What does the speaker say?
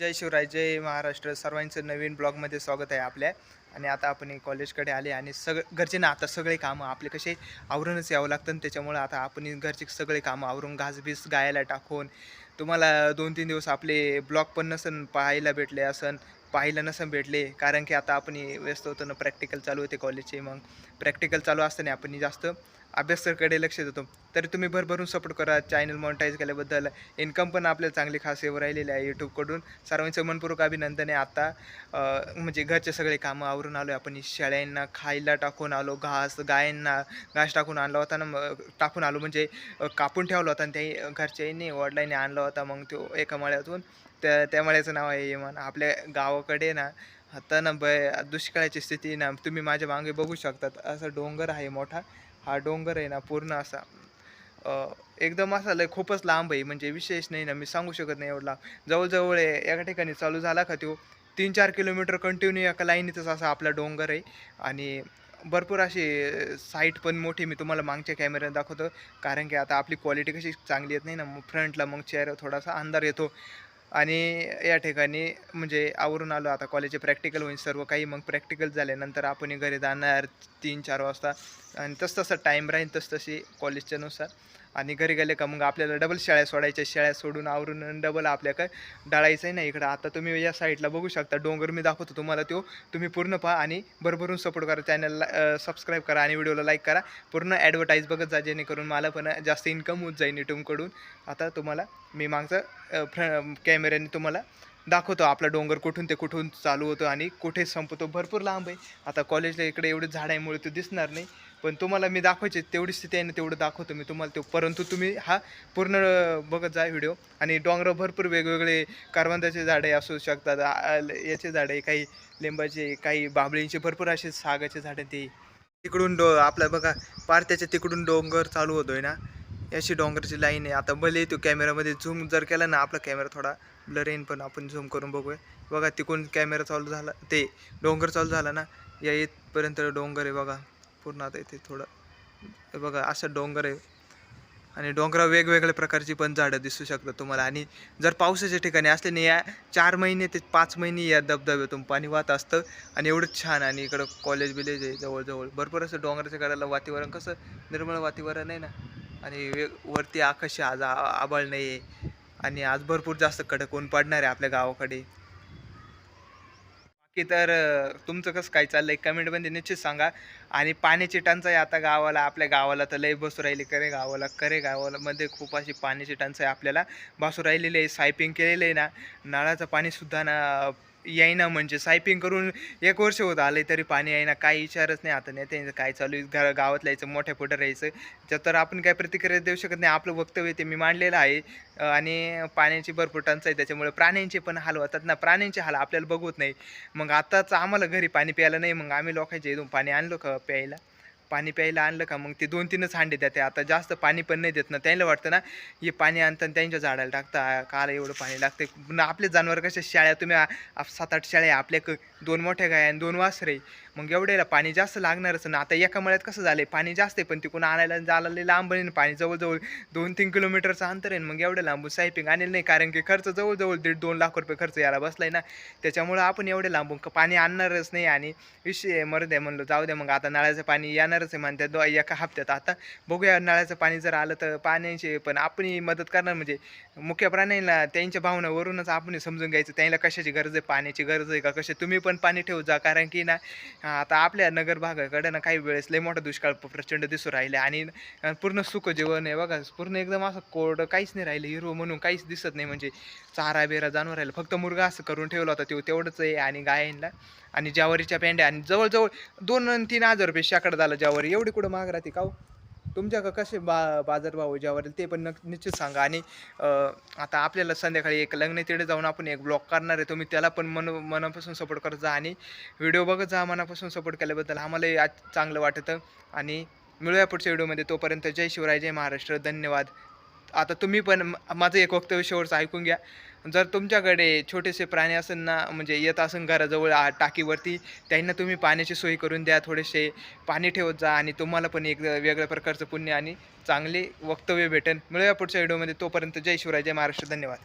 जय शिवराय जय महाराष्ट्र. सर्वांचं नवीन ब्लॉगमध्ये स्वागत आहे आपल्या. आणि आता आपण एक कॉलेजकडे आले आणि सग घरचे ना आता सगळे कामं आपले कसे? आवरूनच यावं लागतं आणि आता आपण घरचे सगळे कामं आवरून घासबीस गायला टाकून तुम्हाला दोन तीन दिवस आपले ब्लॉग पण नसन पाहायला भेटले असन. पाहायला नसं भेटले कारण की आता आपण व्यस्त होतो ना प्रॅक्टिकल चालू होते कॉलेजचे मग प्रॅक्टिकल चालू असताना आपण जास्त अभ्यासाकडे लक्ष देतो. तरी तुम्ही भरभरून सपोर्ट करा चॅनल मॉनिटाईज केल्याबद्दल. इन्कम पण आपल्याला चांगली खास येऊ राहिलेली आहे यूट्यूबकडून सर्वांचं मनपूर्वक अभिनंदन आहे. आता म्हणजे घरचे सगळे कामं आवरून आलो आपण शेळ्यांना खायला टाकून आलो घास गायांना घास टाकून आणला होता ना मग टाकून आलो. म्हणजे कापून ठेवला होता आणि त्याही घरच्यानी वडिलांनी आणला होता. मग तो एका मळ्यातून त्या त्या मळ्याचं नाव आहे यमन आपल्या गावाकडे ना आता ना ब दुष्काळाची स्थिती ना तुम्ही माझ्या मागे बघू शकतात. असा डोंगर आहे मोठा. हा डोंगर आहे ना पूर्ण असा एकदम असा लय खूपच लांब आहे. म्हणजे विशेष नाही ना मी सांगू शकत नाही एवढा जवळजवळ आहे, एका ठिकाणी चालू झाला का तो तीन चार किलोमीटर कंटिन्यू एका लाईनीतच असा आपला डोंगर आहे. आणि भरपूर अशी साईट पण मोठी मी तुम्हाला मागच्या कॅमेऱ्यात दाखवतो. कारण की आता आपली क्वालिटी कशी चांगली येत नाही ना मग फ्रंटला मग चेहरा थोडासा अंधार येतो. आणि या ठिकाणी म्हणजे आवरून आलो आता कॉलेजचे प्रॅक्टिकल होईल सर्व काही मग प्रॅक्टिकल झाल्यानंतर आपण घरी जाणार तीन चार वाजता. आणि तसं तसा टाईम राहील तस तशी आणि घरी गेले का मग आपल्याला डबल शाळा सोडायच्या. शाळा सोडून आवरून डबल आपल्याकडे डाळायचं आहे ना इकडं. आता तुम्ही या साईडला बघू शकता. डोंगर मी दाखवतो तुम्हाला तो तुम्ही पूर्ण पहा आणि भरभरून सपोर्ट करा. चॅनलला सबस्क्राईब करा आणि व्हिडिओला लाईक करा. पूर्ण ॲडव्हर्टाईज बघत जा जेणेकरून मला पण जास्त इन्कम होत जाईल यूट्यूबकडून आता तुम्हाला मी मागचं फ्र कॅमेऱ्याने तुम्हाला दाखवतो आपला डोंगर कुठून ते कुठून चालू होतो आणि कुठे संपतो. भरपूर लांब आहे. आता कॉलेजला इकडे एवढे मुळे तो दिसणार नाही. पण तुम्हाला मी दाखवायचे तेवढी स्थिती आहे ना तेवढं दाखवतो मी तुम्हाला तो. परंतु तुम्ही हा पूर्ण बघत जा व्हिडिओ. आणि डोंगर भरपूर वेगवेगळे करवंदाचे झाडे असू शकतात. याचे झाडे काही लिंबाचे काही बांबळींचे भरपूर असे सागाचे झाडे ते. तिकडून डो आपला बघा पारत्याच्या तिकडून डोंगर चालू होतोय ना. अशी डोंगरची लाईन आहे. आता भले तो कॅमेरामध्ये झूम जर केला ना आपला कॅमेरा थोडा ब्लर येईन पण आपण झूम करून बघूया. बघा तिकडून कॅमेरा चालू झाला ते डोंगर चालू झाला ना या येथपर्यंत डोंगर आहे बघा. पूर्ण आता इथे थोडं बघा असं डोंगर आहे. आणि डोंगरा वेगवेगळ्या प्रकारची पण झाडं दिसू शकतात तुम्हाला. आणि जर पावसाच्या ठिकाणी असले ना या चार महिने ते पाच महिने या धबधब्यातून पाणी वाहत असतं. आणि एवढं छान आणि इकडं कॉलेज बिलेज आहे जवळजवळ. भरपूर असं डोंगराच्या कडाला वातावरण कसं निर्मळ वातावरण आहे ना आणि वे वरती आकाश आज आ- नाही आहे आणि आज भरपूर जास्त कडक ऊन पडणार आहे आपल्या गावाकडे. बाकी तर तुमचं कसं काय चाललंय? कमेंटमध्ये निश्चित सांगा. आणि पाण्याची टंचाई आता गावाला आपल्या गावाला तर लय बसू राहिली. करे गावाला करे गावाला मध्ये खूप अशी पाण्याची टंचाई आपल्याला बसू राहिलेली आहे. सायपिंग केलेली आहे ना. नळाचं पाणीसुद्धा ना येईना म्हणजे. सायपिंग करून एक वर्ष होत आलंय तरी पाणी येईना. काही विचारच नाही आता नेत्यांचं काय चालू आहे. घरा गावातला यायचं मोठ्या पुढं राहायचं. त्या तर आपण काय प्रतिक्रिया देऊ शकत नाही. आपलं वक्तव्य ते मी मांडलेलं आहे. आणि पाण्याची भरपूर टंचाई त्याच्यामुळे प्राण्यांचे पण हाल होतात ना. प्राण्यांचे हाल आपल्याला बघवत नाही. मग आताच आम्हाला घरी पाणी प्यायला नाही. मग आम्ही लोकांच्या इथून पाणी आणलो का प्यायला? पाणी प्यायला आणलं का? मग ते दोन तीनच हांडे देते आता जास्त पाणी पण नाही देत ना. त्यांना वाटतं ना हे पाणी आणतं आणि त्यांच्या झाडाला टाकता. काला एवढं पाणी लागते पुन्हा आपले जनावर कशा शाळ्या तुम्ही सात आठ शाळ्या आपल्या क- दोन मोठ्या गाय आणि दोन वासरे मग एवढ्याला पाणी जास्त लागणारच ना. आता एका मळ्यात कसं झालंय पाणी जास्त आहे पण तिकडून आणायला जायला लांब आहे पाणी जवळजवळ दोन तीन किलोमीटरचं अंतर आहे मग एवढं लांबून सायपिंग आणलं नाही कारण की खर्च जवळजवळ दीड दोन लाख रुपये खर्च यायला बसला आहे ना. त्याच्यामुळं आपण एवढे लांबून पाणी आणणारच नाही आणि विषय मरू द्या म्हणलं जाऊ द्या मग. आता नळाचं पाणी येणारच आहे म्हणतात दो एका हप्त्यात. आता बघूया नळाचं पाणी जर आलं तर पाण्याची पण आपण मदत करणार म्हणजे मुख्य प्राण्यांना त्यांच्या भावनावरूनच आपण समजून घ्यायचं. त्यांना कशाची गरज आहे पाण्याची गरज आहे का कसे तुम्ही पण पाणी ठेवू जा कारण की ना आता आपल्या नगर भागाकडे ना काही वेळेस लय मोठा दुष्काळ प्रचंड दिसू राहिले आणि पूर्ण सुख जीवन आहे बघा. पूर्ण एकदम असं कोरडं काहीच नाही राहिलं हिरो म्हणून काहीच दिसत नाही. म्हणजे चारा बेरा जाणून राहिलं. फक्त मुर्गा असं करून ठेवला होता तो तेवढंच आहे. आणि गायींना आणि ज्वारीच्या पेंड्या आणि जवळजवळ दोन आणि तीन हजार रुपये शेकडा झालं ज्वारी. एवढी कुठं महाग राहते का हो? तुमच्या कसे बा बाजारभाव आहे ते पण नक्की निश्चित सांगा. आणि आता आपल्याला संध्याकाळी एक लग्न तिकडे जाऊन आपण एक ब्लॉग करणार आहे. तुम्ही त्याला पण मन मनापासून सपोर्ट करत जा. आणि व्हिडिओ बघत जा मनापासून सपोर्ट केल्याबद्दल आम्हालाही आज चांगलं वाटतं. आणि मिळूया पुढच्या व्हिडिओमध्ये तोपर्यंत जय शिवराय जय महाराष्ट्र. धन्यवाद. आता तुम्ही पण माझं एक वक्तव्य शेवटचं ऐकून घ्या. जर तुमच्याकडे छोटेसे प्राणी असेल ना म्हणजे येत असेल घराजवळ आ- टाकीवरती त्यांना तुम्ही पाण्याची सोय करून द्या थोडेसे पाणी ठेवत जा आणि तुम्हाला पण एक वेगळ्या प्रकारचं पुण्य आणि चांगले वक्तव्य भेटेल. मिळूया पुढच्या व्हिडिओमध्ये. तोपर्यंत जय शिवराय जय महाराष्ट्र. धन्यवाद.